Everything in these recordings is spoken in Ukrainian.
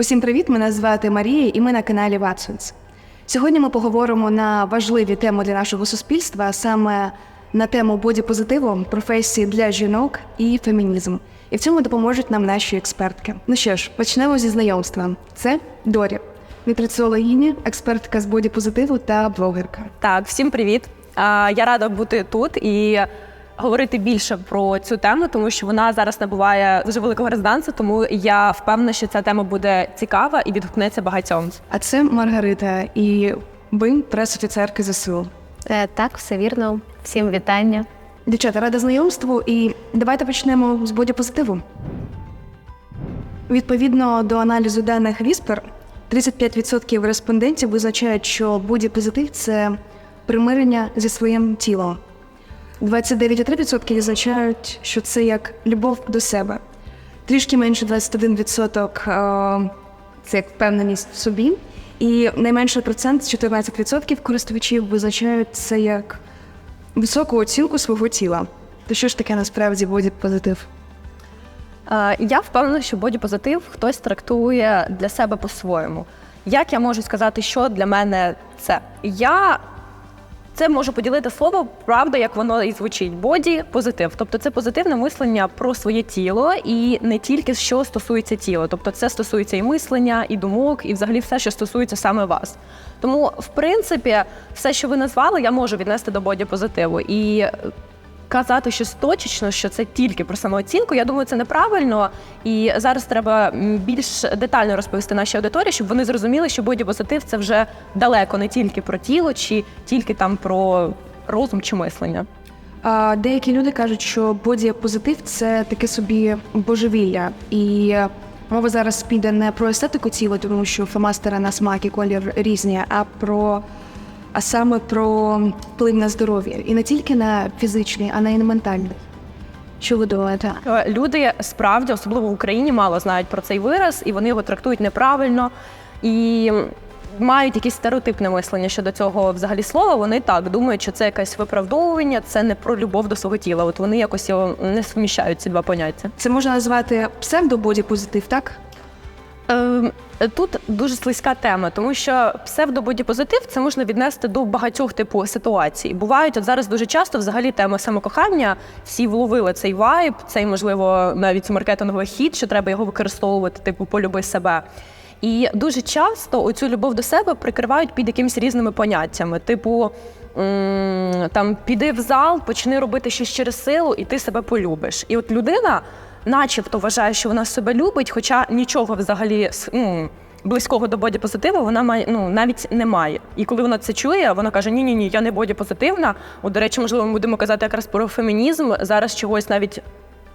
Усім привіт! Мене звати Марія, і ми на каналі Watsons. Сьогодні ми поговоримо на важливі теми для нашого суспільства, а саме на тему бодіпозитиву, професії для жінок і фемінізм. І в цьому допоможуть нам наші експертки. Ну що ж, почнемо зі знайомства. Це Дорі, нутриціологиня, експертка з бодіпозитиву та блогерка. Так, всім привіт. Я рада бути тут і говорити більше про цю тему, тому що вона зараз набуває дуже великого резонансу, тому я впевнена, що ця тема буде цікава і відгукнеться багатьом. А це Маргарита і ви прес-офіцерки ЗСУ. Е, Так, все вірно. Всім вітання. Дівчата, рада знайомству, і давайте почнемо з бодіпозитиву. Відповідно до аналізу даних Віспер, 35% респондентів визначають, що бодіпозитив – це примирення зі своїм тілом. 29,3% відзначають, що це як любов до себе. Трішки менше 21% е, це як впевненість в собі. І найменший процент 14% користувачів визначають це як високу оцінку свого тіла. То що ж таке насправді бодіпозитив? Е, Я впевнена, що бодіпозитив хтось трактує для себе по-своєму. Як я можу сказати, що для мене це? Я це можу поділити слово, правда, як воно і звучить. Боді позитив. Тобто це позитивне мислення про своє тіло і не тільки що стосується тіла. Тобто це стосується і мислення, і думок, і взагалі все, що стосується саме вас. Тому, в принципі, все, що ви назвали, я можу віднести до боді позитиву. І казати щось точечно, що це тільки про самооцінку, я думаю, це неправильно. І зараз треба більш детально розповісти нашій аудиторії, щоб вони зрозуміли, що бодіпозитив це вже далеко не тільки про тіло, чи тільки там про розум чи мислення. Деякі люди кажуть, що бодіпозитив – це таке собі божевілля. І мова зараз піде не про естетику тіла, тому що фломастери на смак і колір різні, а про а саме про вплив на здоров'я. І не тільки на фізичний, а й на ментальний. Що ви думаєте? Е, Люди справді, особливо в Україні, мало знають про цей вираз, і вони його трактують неправильно і мають якесь стереотипне мислення щодо цього взагалі слова. Вони так думають, що це якесь виправдовування, це не про любов до свого тіла. От вони якось його не суміщають ці два поняття. Це можна назвати псевдободіпозитив, так? Ем, Тут дуже слизька тема, тому що псевдободіпозитив це можна віднести до багатьох типу ситуацій. Бувають от зараз дуже часто взагалі тема самокохання. Всі вловили цей вайб, цей можливо навіть маркетинговий хід, що треба його використовувати, типу полюби себе. І дуже часто оцю любов до себе прикривають під якимись різними поняттями, типу. Там піди в зал, почни робити щось через силу, і ти себе полюбиш. І от людина, начебто, вважає, що вона себе любить, хоча нічого взагалі ну, близького до бодіпозитиву вона має ну навіть не має. І коли вона це чує, вона каже: Ні, ні, ні, я не бодіпозитивна. От, до речі, можливо, ми будемо казати якраз про фемінізм. Зараз чогось навіть.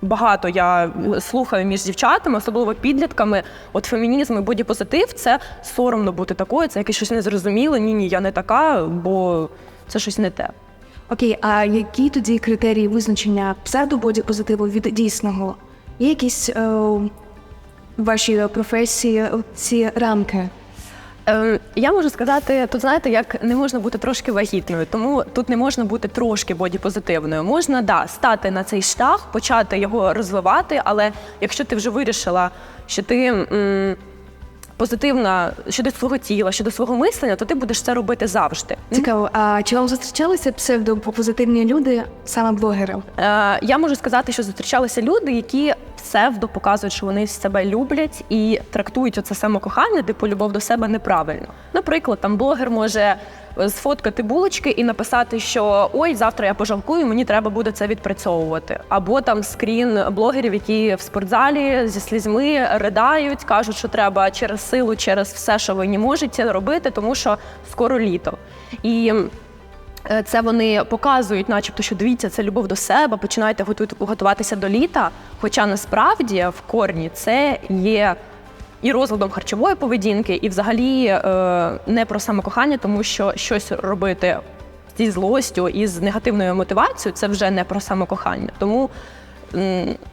Багато я слухаю між дівчатами, особливо підлітками. От фемінізм і бодіпозитив це соромно бути такою, це якесь щось незрозуміле. Ні, ні, я не така, бо це щось не те. Окей, а які тоді критерії визначення псевдободіпозитиву від дійсного? Є якісь е, в вашій професії ці рамки? Е, я можу сказати, тут знаєте, як не можна бути трошки вагітною, тому тут не можна бути трошки бодіпозитивною. Можна да стати на цей шлях, почати його розвивати, але якщо ти вже вирішила, що ти. м, Позитивна щодо свого тіла, щодо свого мислення, то ти будеш це робити завжди. Цікаво, а чи вам зустрічалися псевдопозитивні люди, саме блогери? Е, я можу сказати, що зустрічалися люди, які псевдо показують, що вони себе люблять і трактують оце самокохання, типу любов до себе неправильно. Наприклад, там блогер може е, сфоткати булочки і написати, що ой, завтра я пожалкую, мені треба буде це відпрацьовувати. Або там скрін блогерів, які в спортзалі зі слізьми riдають, кажуть, що треба через силу, через все, що ви не можете робити, тому що скоро літо. І Це вони показують, начебто, що дивіться, це любов до себе, починайте готуватися до літа. Хоча насправді в корні це є і розладом харчової поведінки, і взагалі е, не про самокохання, тому що щось робити зі злостю і з негативною мотивацією це вже не про самокохання. Тому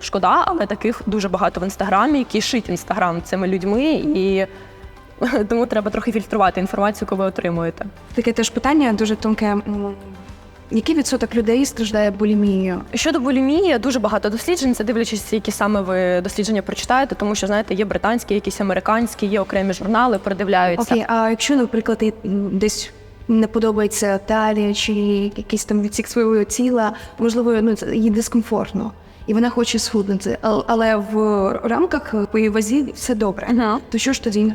шкода, але таких дуже багато в інстаграмі, які шить інстаграм цими людьми, і тому треба трохи фільтрувати інформацію, яку ви отримуєте. Таке теж питання дуже тонке. Який відсоток людей страждає булімією? Щодо булімії, дуже багато досліджень, це дивлячись, які саме ви дослідження прочитаєте, тому що знаєте, є британські, якісь американські, є окремі журнали, передивляються. Окей, а якщо, наприклад, і, десь не подобається талія чи якийсь там відсік свого тіла, можливо, ну це їй дискомфортно. І вона хоче схуднути, але в рамках по її вазі все добре. Мгм. То що ж тоді?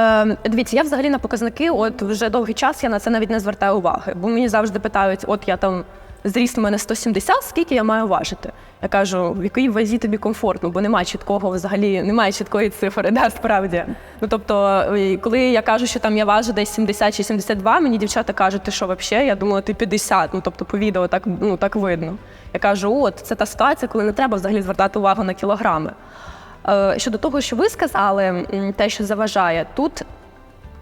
Е, дивіться, я взагалі на показники, от вже довгий час я на це навіть не звертаю уваги, бо мені завжди питають: от я там зріст у мене 170, скільки я маю важити? Я кажу, в якій вазі тобі комфортно, бо немає чіткого взагалі, немає чіткої цифри, да, справді. Ну тобто, е, коли я кажу, що там я важу десь 70 чи 72, мені дівчата кажуть, ти що взагалі? Я думала, ти 50. Ну тобто по відео так, ну, так видно. Я кажу, от це та ситуація, коли не треба взагалі звертати увагу на кілограми. Е, Щодо того, що ви сказали, те, що заважає, тут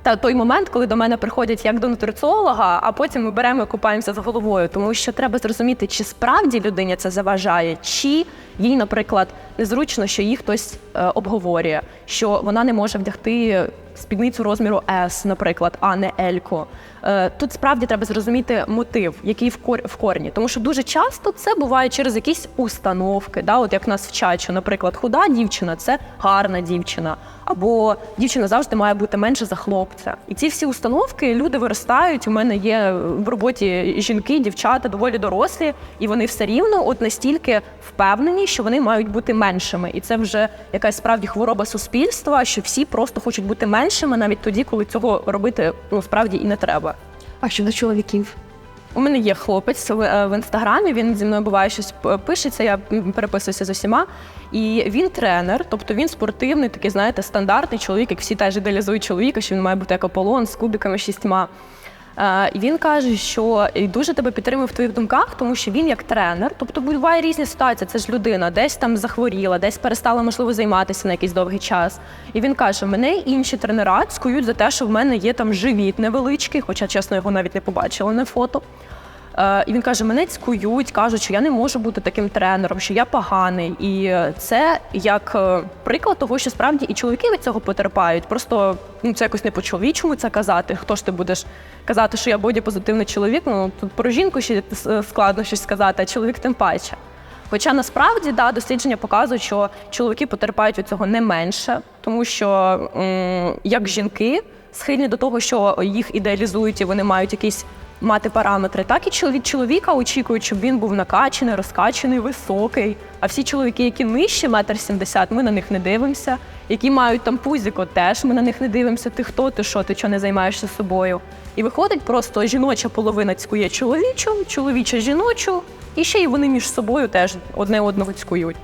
та той момент, коли до мене приходять як до нутриціолога, а потім ми беремо і купаємося з головою, тому що треба зрозуміти, чи справді людині це заважає, чи їй, наприклад, незручно, що її хтось е, обговорює, що вона не може вдягти спідницю розміру S, наприклад, а не L-ку. Е, Тут справді треба зрозуміти мотив, який в кор- в корні, тому що дуже часто це буває через якісь установки, да, от як нас вчать, що, наприклад, худа дівчина це гарна дівчина, або дівчина завжди має бути менше за хлопця. І ці всі установки люди виростають. У мене є в роботі жінки, дівчата доволі дорослі, і вони все рівно от настільки впевнені, що вони мають бути меншими. І це вже якась справді хвороба суспільства, що всі просто хочуть бути меншими навіть тоді, коли цього робити ну справді і не треба. А щодо чоловіків? У мене є хлопець в, е, інстаграмі. Він зі мною буває щось пишеться. Я переписуюся з усіма. І він тренер, тобто він спортивний, такий, знаєте, стандартний чоловік, як всі теж ідеалізують чоловіка, що він має бути як Аполлон з кубиками шістьма. Е, І він каже, що дуже тебе підтримує в твоїх думках, тому що він як тренер, тобто буває різні ситуації. Це ж людина, десь там захворіла, десь перестала можливо займатися на якийсь довгий час. І він каже: мене інші тренера цькують за те, що в мене є там живіт невеличкий, хоча чесно його навіть не побачила на фото. Е, І він каже: мене цькують, кажуть, що я не можу бути таким тренером, що я поганий. І це як е, приклад того, що справді і чоловіки від цього потерпають. Просто ну це якось не по-чоловічому це казати. Хто ж ти будеш казати, що я бодіпозитивний чоловік? Ну тут про жінку ще е, складно щось сказати, а чоловік тим паче. Хоча насправді да, дослідження показують, що чоловіки потерпають від цього не менше, тому що як жінки схильні до того, що їх ідеалізують і вони мають якісь мати параметри, так і від чоловіка очікують, щоб він був накачаний, розкачаний, високий. А всі чоловіки, які нижче метр сімдесят, ми на них не дивимося. Які мають там пузіко, теж ми на них не дивимося. Ти хто, ти що, ти чого не займаєшся собою? І виходить, просто жіноча половина цькує чоловічу, чоловіча жіночу, і ще й вони між собою теж одне одного цькують.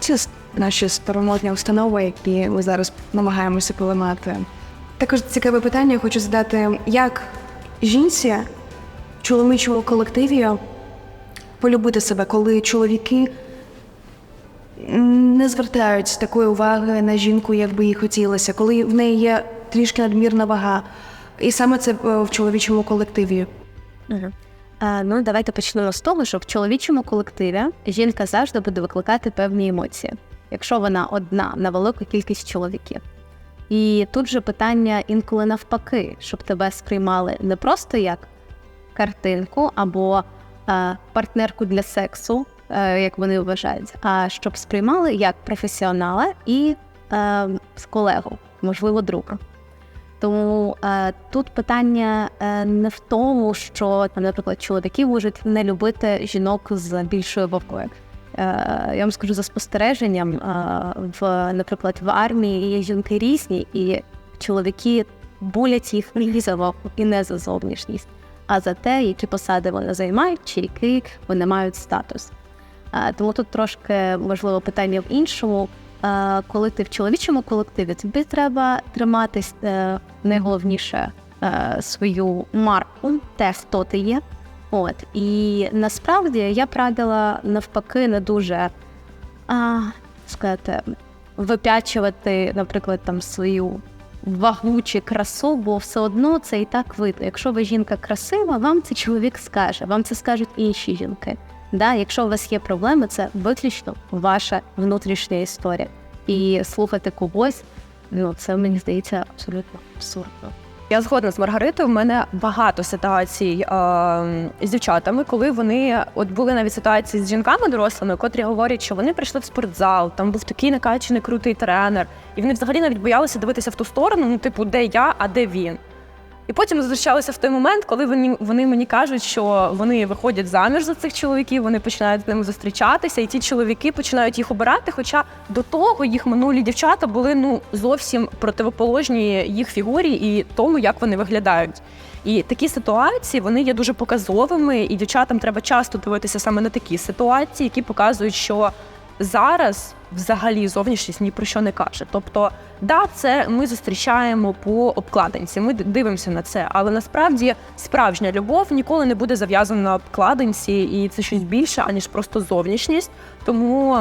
Це наші старомодні установи, які ми зараз намагаємося поламати. Також цікаве питання я хочу задати, як жінці в чоловічому колективі полюбити себе, коли чоловіки не звертають такої уваги на жінку, як би їй хотілося, коли в неї є трішки надмірна вага. І саме це е, в чоловічому колективі. Ну, давайте почнемо з того, що в чоловічому колективі жінка завжди буде викликати певні емоції, якщо вона одна на велику кількість чоловіків. І тут же питання інколи навпаки, щоб тебе сприймали не просто як картинку або е, партнерку для сексу, е, як вони вважають, а щоб сприймали як професіонала і е, колегу, можливо, друга. Тому е, тут питання е, не в тому, що наприклад, чоловіки можуть не любити жінок з більшою вагою. Е, я вам скажу за спостереженням, е, в, наприклад, в армії є жінки різні, і чоловіки болять їх не за вагу і не за зовнішність, а за те, які посади вони займають, чи який вони мають статус. Е, Тому тут трошки можливо питання в іншому. Коли ти в чоловічому колективі, тобі треба триматись найголовніше свою марку, те, хто ти є. От і насправді я б радила навпаки не дуже а, сказати, випячувати, наприклад, там свою вагу чи красу, бо все одно це і так видно. Якщо ви жінка красива, вам це чоловік скаже, вам це скажуть інші жінки. Да, якщо у вас є проблеми, це виключно ваша внутрішня історія. І слухати когось, ну це мені здається абсолютно абсурдно. Я згодна з Маргаритою. В мене багато ситуацій е, з дівчатами, коли вони от були навіть ситуації з жінками дорослими, котрі говорять, що вони прийшли в спортзал, там був такий накачаний крутий тренер, і вони взагалі навіть боялися дивитися в ту сторону, ну типу, де я, а де він. І потім зустрічалися в той момент, коли вони, вони мені кажуть, що вони виходять заміж за цих чоловіків, вони починають з ними зустрічатися, і ті чоловіки починають їх обирати. Хоча до того їх минулі дівчата були ну зовсім противоположні їх фігурі і тому, як вони виглядають. І такі ситуації вони є дуже показовими, і дівчатам треба часто дивитися саме на такі ситуації, які показують, що зараз взагалі зовнішність ні про що не каже. Тобто, да, це ми зустрічаємо по обкладинці, ми дивимося на це, але насправді справжня любов ніколи не буде зав'язана на обкладинці, і це щось більше, аніж просто зовнішність. Тому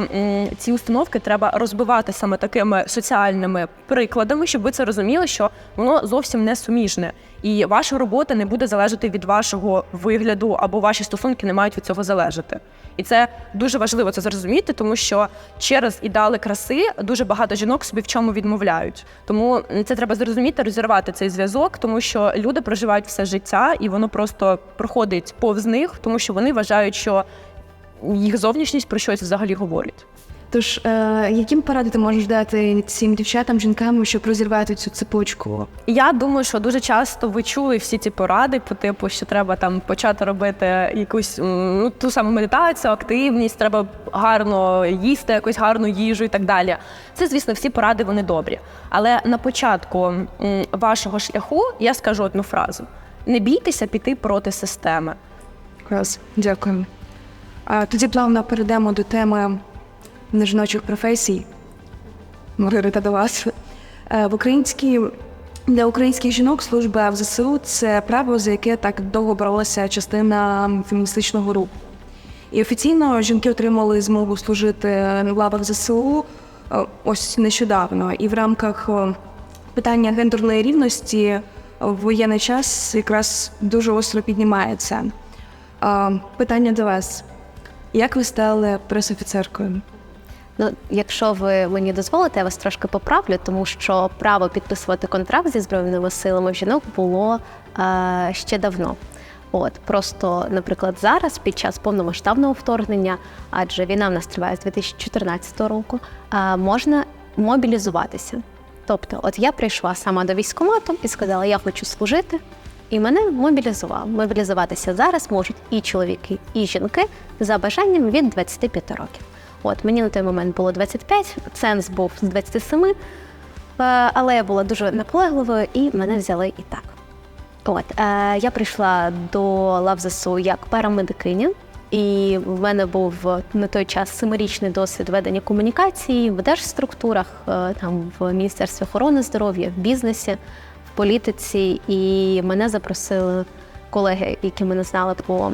ці установки треба розбивати саме такими соціальними прикладами, щоб ви це розуміли, що воно зовсім не суміжне. І ваша робота не буде залежати від вашого вигляду, або ваші стосунки не мають від цього залежати. І це дуже важливо це зрозуміти, тому що через ідеали краси дуже багато жінок собі в чому відмовляють. Тому це треба зрозуміти, розірвати цей зв'язок, тому що люди проживають все життя, і воно просто проходить повз них, тому що вони вважають, що їх зовнішність про щось взагалі говорить. Тож, е, яким поради ти можеш дати цим дівчатам, жінкам, щоб розірвати цю цепочку? Я думаю, що дуже часто ви чули всі ці поради по типу, що треба там почати робити якусь ну, ту саму медитацію, активність, треба гарно їсти якусь гарну їжу і так далі. Це, звісно, всі поради вони добрі. Але на початку вашого шляху я скажу одну фразу: не бійтеся піти проти системи. Клас, дякую. Тоді плавно перейдемо до теми нежіночих професій. Маргарита, до вас. Е, В українській для українських жінок служба в ЗСУ це право, за яке так довго боролася частина феміністичного руху. І офіційно жінки отримали змогу служити в лавах ЗСУ е, ось нещодавно. І в рамках е, питання гендерної рівності в воєнний час якраз дуже остро піднімається. Питання до вас. Як ви стали пресофіцеркою? Ну, якщо ви мені дозволите, я вас трошки поправлю, тому що право підписувати контракт зі збройними силами жінок було е, ще давно. От просто, наприклад, зараз, під час повномасштабного вторгнення, адже війна в нас триває з 2014 року, е, можна мобілізуватися. Тобто, от я прийшла сама до військкомату і сказала, я хочу служити, і мене мобілізував. Мобілізуватися зараз можуть і чоловіки, і жінки за бажанням від 25 років. От мені на той момент було 25, ценз був з 27, е, але я була дуже наполегливою і мене взяли і так. От е, я прийшла до лав ЗСУ як парамедикиня, і в мене був на той час семирічний досвід ведення комунікації в держструктурах, е, там в Міністерстві охорони здоров'я, в бізнесі, в політиці. І мене запросили колеги, які мене знали по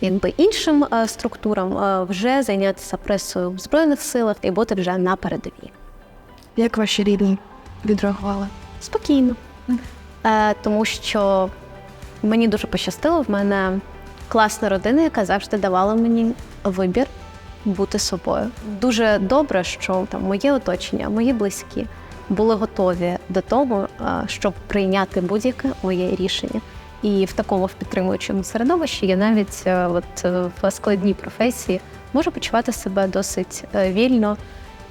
якби іншим е, структурам, е, вже зайнятися пресою в збройних силах і бути вже на передовій. Як ваші рідні відреагували? Спокійно. Е, тому що мені дуже пощастило, в мене класна родина, яка завжди давала мені вибір бути собою. Дуже добре, що там моє оточення, мої близькі були готові до того, щоб прийняти будь-яке моє рішення. І в такому в підтримуючому середовищі я навіть е, от, е, в складній професії можу почувати себе досить е, вільно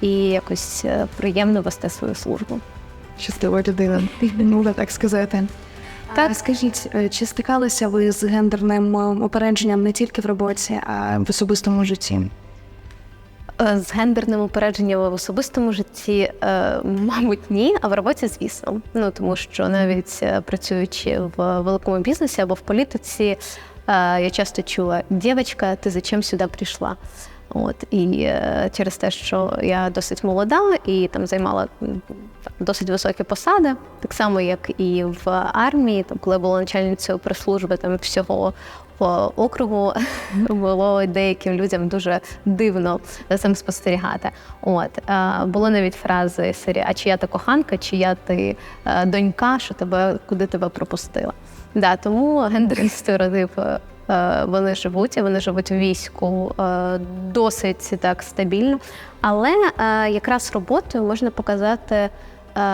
і якось приємно вести свою службу. Щаслива людина, можна так сказати. Так, скажіть, чи стикалися ви з гендерним упередженням не тільки в роботі, а в особистому житті? Е, З гендерним упередженням в особистому житті, е, мабуть, ні, а в роботі, звісно. Ну тому що навіть е, працюючи в великому бізнесі або в політиці, я часто чула: дівчинка, ти зачем сюди прийшла? От і через те, що я досить молода і там займала досить високі посади, так само як і в армії, там коли була начальницею прес-служби там всього по округу було деяким людям дуже дивно за цим спостерігати. От е, було навіть фрази з серії, а чия ти коханка, чия ти е, донька, що тебе куди тебе пропустила. Да, тому гендерні стереотипи е, вони живуть, вони живуть у війську е, досить так стабільно. Але е, якраз роботою можна показати е,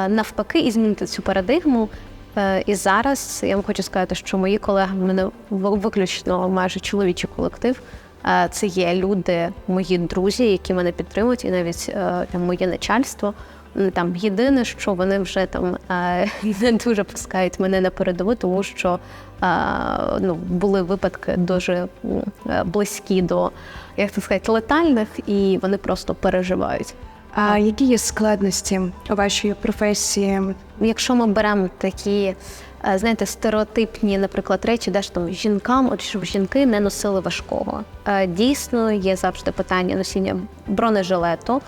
навпаки і змінити цю парадигму Е, І зараз я вам хочу сказати, що мої колеги в мене виключно майже чоловічий колектив. Е, Це є люди, мої друзі, які мене підтримують, і навіть е, там моє начальство. Там єдине, що вони вже там е, не дуже пускають мене на передову, тому що е, ну, були випадки дуже е, близькі до як це сказати, летальних, і вони просто переживають. А які є складності у вашій професії? Якщо ми беремо такі, е, знаєте, стереотипні, наприклад, речі, де ж там жінкам, от щоб жінки не носили важкого. Е, Дійсно, є завжди питання носіння бронежилету е,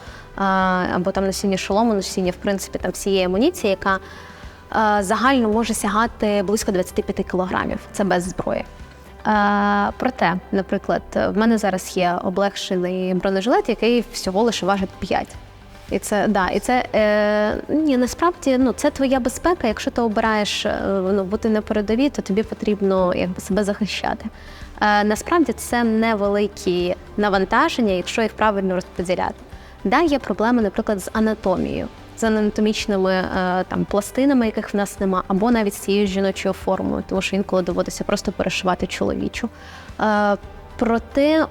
або там носіння шолому, носіння, в принципі, там всієї амуніції, яка загально може сягати близько 25 кілограмів. Це без зброї. Проте, наприклад, в мене зараз є облегшений бронежилет, який всього лише важить 5. І це да, і це е, ні, насправді ну це твоя безпека. Якщо ти обираєш е, ну, бути на передовій, то тобі потрібно якби себе захищати. Е, насправді це невеликі навантаження, якщо їх правильно розподіляти. Да, є проблеми, наприклад, з анатомією, з анатомічними е, там пластинами, яких в нас нема, або навіть з цією жіночою формою, тому що інколи доводиться просто перешивати чоловічу. Е, Проте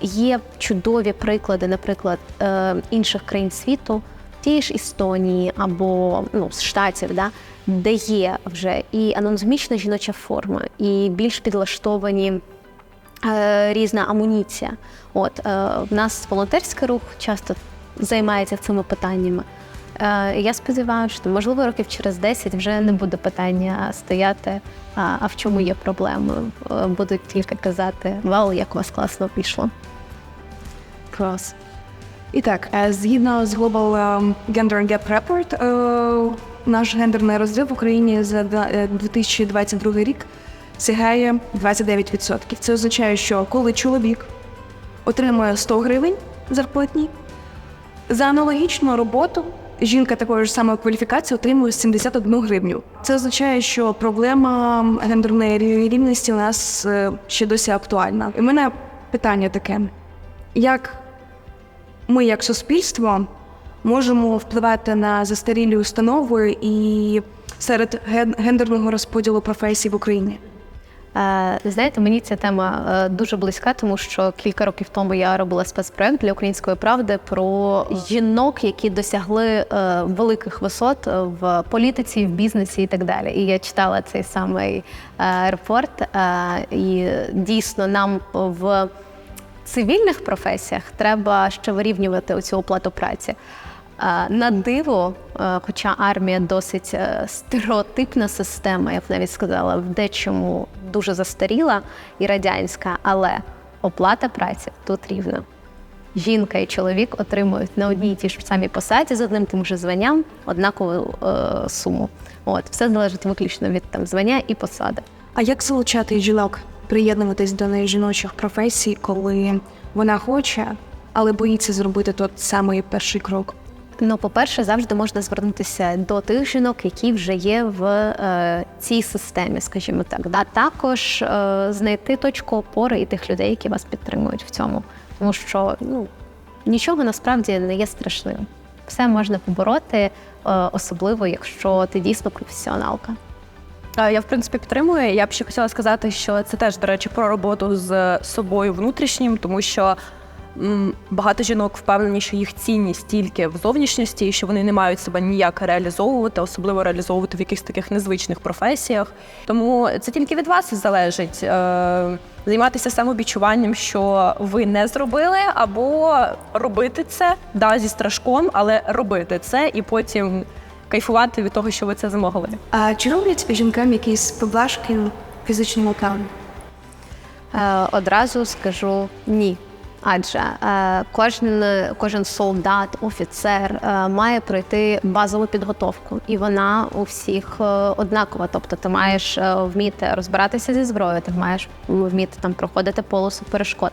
є чудові приклади, наприклад, е, інших країн світу, тієї ж Естонії або ну, штатів, да, де є вже і анатомічна жіноча форма, і більш підлаштовані е, різна амуніція. От е, в нас волонтерський рух часто займається цими питаннями. Е, я сподіваюся, що можливо років через 10 вже не буде питання стояти. А, в чому є проблеми? Е, Будуть тільки казати Вау, як у вас класно пішло. Клас. І так, е, згідно з Global Gender Gap Report, наш гендерний розрив в Україні за е, 2022 рік сягає 29%. Це означає, що коли чоловік отримує 100 гривень зарплатні, за аналогічну роботу жінка такої ж самої кваліфікації отримує 71 гривню. Це означає, що проблема гендерної рівності у нас е, ще досі актуальна. І в мене питання таке: як ми, як суспільство, можемо впливати на застарілі установи і серед ген- гендерного розподілу професій в Україні? Е, Знаєте, мені ця тема е, дуже близька, тому що кілька років тому я робила спецпроект для української правди про жінок, які досягли е, великих висот в політиці, в бізнесі і так далі. І я читала цей самий репорт. І дійсно нам в цивільних професіях треба ще вирівнювати оцю оплату праці. Е, На диво, е, хоча армія досить е, стереотипна система, я б навіть сказала, в дечому дуже застаріла і радянська, але оплата праці тут рівна. Жінка і чоловік отримують на одній і тій ж самій посаді з одним тим же званням однакову е, суму. От все залежить виключно від там звання і посади. А як залучати жінок приєднуватись до неї жіночих професій, коли вона хоче, але боїться зробити тот самий перший крок? Ну, по-перше, завжди можна звернутися до тих жінок, які вже є в е, цій системі, скажімо так. А також е, знайти точку опори і тих людей, які вас підтримують в цьому. Тому що ну, нічого насправді не є страшним. Все можна побороти, е, особливо якщо ти дійсно професіоналка. Я в принципі підтримую. Я б ще хотіла сказати, що це теж, до речі, про роботу з собою внутрішнім, тому що багато жінок впевнені, що їх цінність тільки в зовнішністі, і що вони не мають себе ніяк реалізовувати, особливо реалізовувати в якихось таких незвичних професіях. Тому це тільки від вас залежить. Е, Займатися самовідчуванням, що ви не зробили, або робити це да, зі страшком, але робити це і потім кайфувати від того, що ви це змогли. А чи роблять жінкам якісь поблажки фізичному плану? Е, Одразу скажу ні. Адже е, кожен, кожен солдат, офіцер е, має пройти базову підготовку, і вона у всіх е, однакова. Тобто, ти маєш вміти розбиратися зі зброєю, ти маєш вміти там проходити полосу перешкод.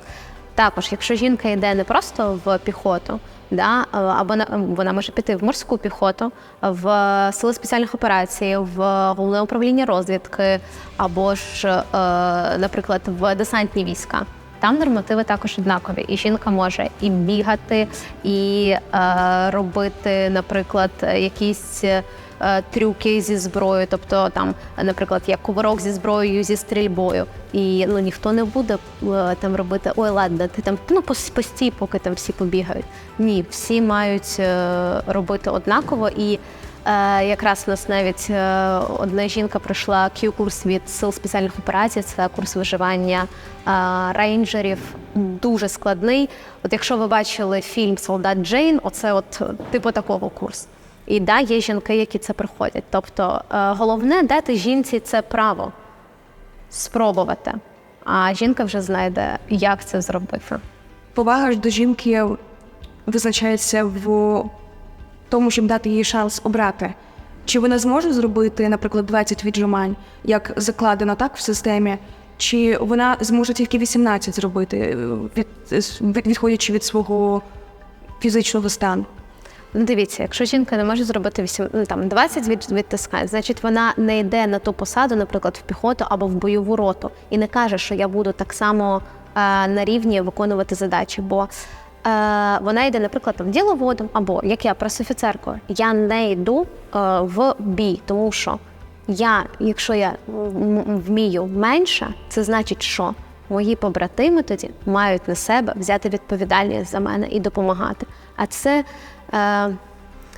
Також, якщо жінка йде не просто в піхоту, да, або на- вона може піти в морську піхоту, в сили спеціальних операцій, в головне управління розвідки, або ж, наприклад, в десантні війська. Там нормативи також однакові, і жінка може і бігати, і е, робити, наприклад, якісь е, трюки зі зброєю, тобто там, наприклад, як кувырок зі зброєю, зі стрільбою. І ну ніхто не буде е, там робити ой, ладно, ти там ну постій, поки там всі побігають. Ні, всі мають е, робити однаково і. Е, якраз у нас навіть е, одна жінка пройшла Q-курс від сил спеціальних операцій, це курс виживання е, рейнджерів, дуже складний. От якщо ви бачили фільм Солдат Джейн, оце от типу такого курсу. І да, є жінки, які це проходять. Тобто головне дати жінці це право спробувати, а жінка вже знайде, як це зробити. Повага ж до жінки визначається в тому, щоб дати їй шанс обрати. Чи вона зможе зробити, наприклад, 20 віджимань, як закладено так в системі, чи вона зможе тільки 18 зробити, е, від, від- відходячи від свого фізичного стану? Ну, дивіться, якщо жінка не може зробити 8, ну, там, 20 від, відтискань, значить вона не йде на ту посаду, наприклад, в піхоту або в бойову роту, і не каже, що я буду так само е, на рівні виконувати задачі. Бо вона йде, наприклад, там діловодом, або як я пресофіцеркою, я не йду е, в бій, тому що я, якщо я вмію менше, це значить, що мої побратими тоді мають на себе взяти відповідальність за мене і допомагати. А це е,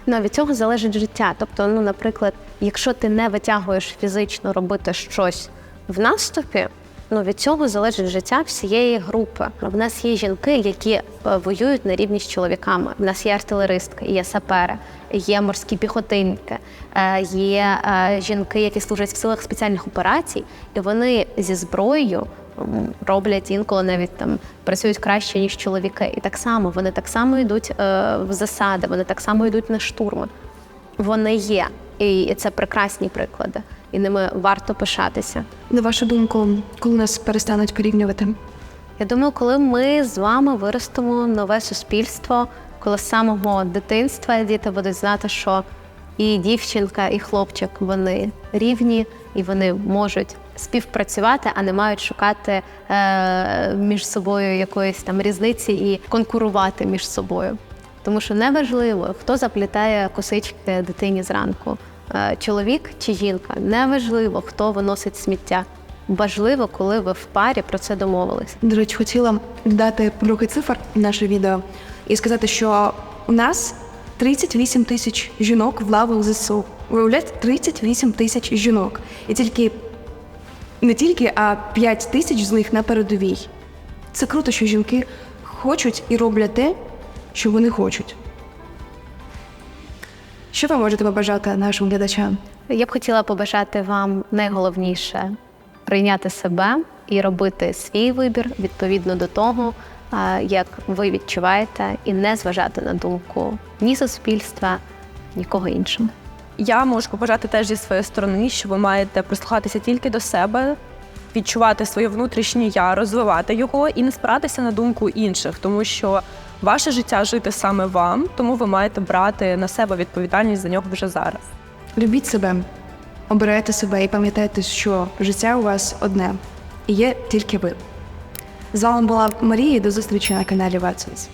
ну, від цього залежить життя. Тобто, ну, наприклад, якщо ти не витягуєш фізично робити щось в наступі, ну від цього залежить життя всієї групи. В нас є жінки, які е, воюють на рівні з чоловіками. В нас є артилеристки, є сапери, є морські піхотинки, е, є е, жінки, які служать в силах спеціальних операцій, і вони зі зброєю роблять інколи навіть там працюють краще ніж чоловіки. І так само вони так само йдуть е, в засади, вони так само йдуть на штурми. Вони є, і це прекрасні приклади, і ними варто пишатися. На вашу думку, коли нас перестануть порівнювати? Я думаю, коли ми з вами виростемо нове суспільство, коли з самого дитинства діти будуть знати, що і дівчинка, і хлопчик вони рівні, і вони можуть співпрацювати, а не мають шукати е, між собою якоїсь там різниці і конкурувати між собою. Тому що неважливо, хто заплітає косички дитині зранку, чоловік чи жінка. Неважливо, хто виносить сміття. Важливо, коли ви в парі про це домовились. До речі, хотіла додати трохи цифр наше відео і сказати, що у нас 38 тисяч жінок в лавах ЗСУ. Виявляєте, 38 тисяч жінок. І тільки не тільки, а 5 тисяч з них на передовій. Це круто, що жінки хочуть і роблять те, що вони хочуть. Що ви можете побажати нашим глядачам? Я б хотіла побажати вам найголовніше прийняти себе і робити свій вибір відповідно до того, як ви відчуваєте, і не зважати на думку ні суспільства, нікого іншого. Я можу побажати теж зі своєї сторони, що ви маєте прислухатися тільки до себе, відчувати своє внутрішнє я, розвивати його і не спиратися на думку інших, тому що ваше життя жити саме вам, тому ви маєте брати на себе відповідальність за нього вже зараз. Любіть себе, обирайте себе і пам'ятайте, що життя у вас одне і є тільки ви. З вами була Марія. і До зустрічі на каналі Ватсонс.